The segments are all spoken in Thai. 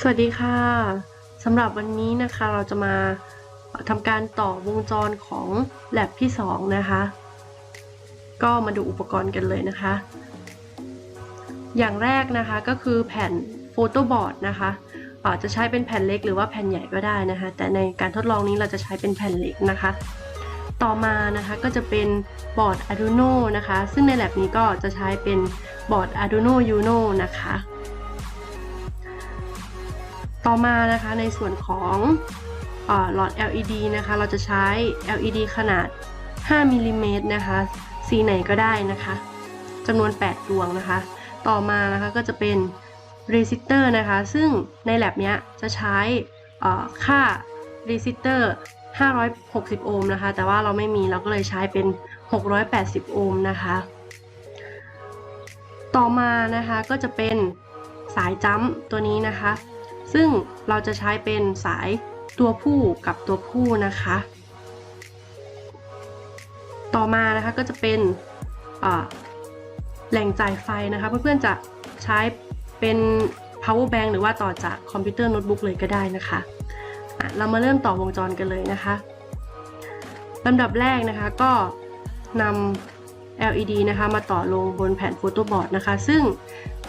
สวัสดีค่ะสำหรับวันนี้นะคะเราจะมาทำการต่อวงจรของ lab ที่ 2 นะคะ ก็มาดูอุปกรณ์กันเลยนะคะ อย่างแรกนะคะก็คือแผ่นโฟโต้บอร์ดนะคะอาจจะใช้เป็นแผ่นเล็กหรือว่าแผ่นใหญ่ก็ได้นะคะ แต่ในการทดลองนี้เราจะใช้เป็นแผ่นเล็กนะคะ ต่อมานะคะก็จะเป็นบอร์ด Arduino นะคะ ซึ่งใน lab นี้ก็จะใช้เป็นบอร์ด Arduino Uno นะคะ ต่อมานะคะในส่วนของหลอด LED นะคะ เราจะใช้ LED ขนาด 5มิลิเมตรนะคะ สีไหนก็ได้นะคะจำนวน 8 ดวงนะคะ ต่อมานะคะก็จะเป็น resistor นะคะ ซึ่งใน lab เนี้ยจะใช้เอ่อค่า resistor 560 โอห์มนะคะ แต่ว่าเราไม่มีเราก็เลยใช้เป็น 680 โอห์มนะคะ ต่อมานะคะก็จะเป็นสายจัมตัวนี้นะคะ ซึ่งเราจะใช้เป็นสายตัวผู้กับตัวผู้นะคะ ต่อมานะคะก็จะเป็นแหล่งจ่ายไฟนะคะเพื่อนๆจะใช้เป็น power bank หรือว่าต่อจากคอมพิวเตอร์โน้ตบุ๊กเลยก็ได้นะคะะเรามาเริ่มต่อวงจรกันเลยนะคะลำดับแรกนะคะก็นำ LED นะคะมาต่อลงบนแผ่นโฟโต้บอร์ดนะคะ ซึ่ง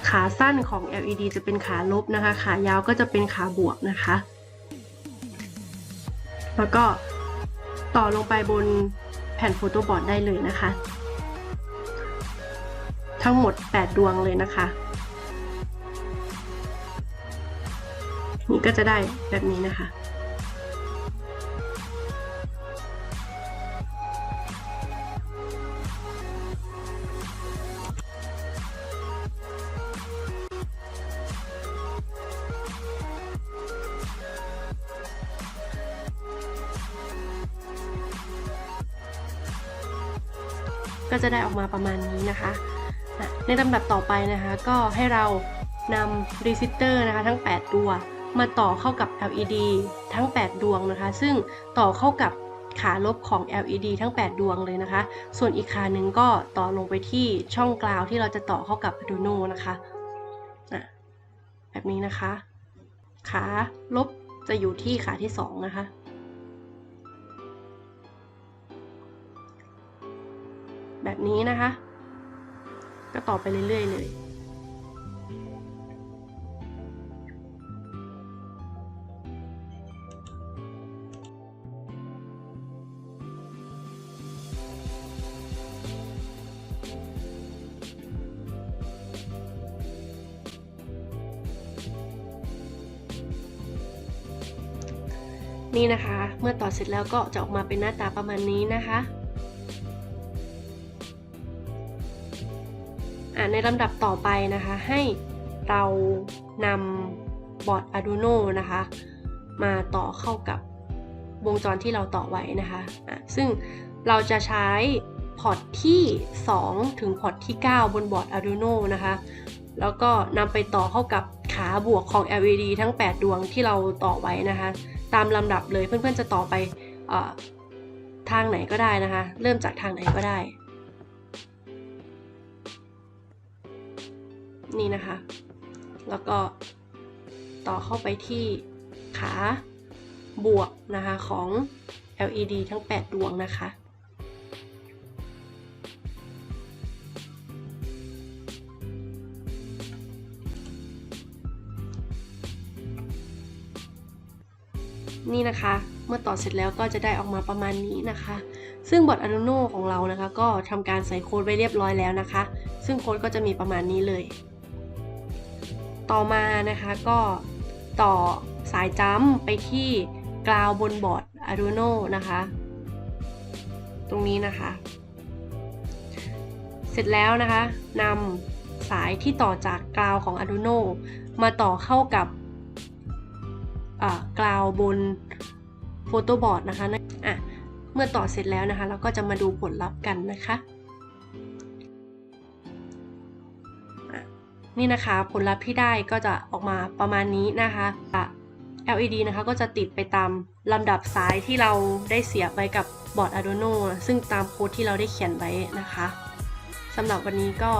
ขาสั้นของ LED จะเป็นขาลบนะคะ ขายาวก็จะเป็นขาบวกนะคะ แล้วก็ต่อลงไปบนแผ่นโฟโต้บอร์ดได้เลยนะคะ ทั้งหมด 8 ดวงเลยนะคะ นี่ก็จะได้แบบนี้นะคะ ก็จะได้ออกมาประมาณนี้นะคะ ในลำดับต่อไปนะคะก็ให้เรานำรีซิสเตอร์นะคะทั้ง 8 ตัว มาต่อเข้ากับ LED ทั้ง 8 ดวงนะคะ ซึ่งต่อเข้ากับขาลบของ LED ทั้ง 8 ดวงเลยนะคะ ส่วนอีกขาหนึ่งก็ต่อลงไปที่ช่องกลาวที่เราจะต่อเข้ากับ Arduino นะคะะแบบนี้นะคะ ขาลบจะอยู่ที่ขาที่ 2 นะคะ แบบนี้นะคะ ก็ต่อไปเรื่อยๆเลยนี่นะคะ เมื่อต่อเสร็จแล้วก็จะออกมาเป็นหน้าตาประมาณนี้นะคะ ในลำดับต่อไปนะคะให้เรานำบอร์ด Arduino นะคะ มาต่อเข้ากับวงจรที่เราต่อไว้นะคะะซึ่งเราจะใช้พอร์ตที่ 2 ถึงพอร์ตที่ 9 บนบอร์ด Arduino นะคะ แล้วก็นำไปต่อเข้ากับขาบวกของ LED ทั้ง 8 ดวงที่เราต่อไว้นะคะ ตามลำดับเลยเพื่อนๆจะต่อไปอทางไหนก็ได้นะคะ เริ่มจากทางไหนก็ได้ นี่นะคะ แล้วก็ต่อเข้าไปที่ขาบวกนะคะของ LED ทั้ง 8 ดวงนะคะ นี่นะคะ เมื่อต่อเสร็จแล้วก็จะได้ออกมาประมาณนี้นะคะ ซึ่งบอร์ด Arduino ของเรานะคะ ก็ทำการใส่โค้ดไว้เรียบร้อยแล้วนะคะ ซึ่งโค้ดก็จะมีประมาณนี้เลย ต่อมานะคะก็ต่อสายจัมป์ไปที่กราวบนบอร์ด Arduino นะคะ ตรงนี้นะคะ เสร็จแล้วนะคะนำสายที่ต่อจากกราวของ Arduino มาต่อเข้ากับกราวบนโฟโต้บอร์ดนะคะอะเมื่อต่อเสร็จแล้วนะคะ เราก็จะมาดูผลลัพธ์กันนะคะ นี่นะคะผลลัพธ์ที่ได้ก็จะออกมาประมาณนี้นะคะ LED นะคะก็จะติดไปตามลำดับสายที่เราได้เสียบไว้กับบอร์ด Arduino ซึ่งตามโค้ดที่เราได้เขียนไว้นะคะสำหรับวันนี้ก็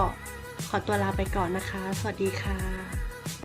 ขอตัวลาไปก่อนนะคะ สวัสดีค่ะ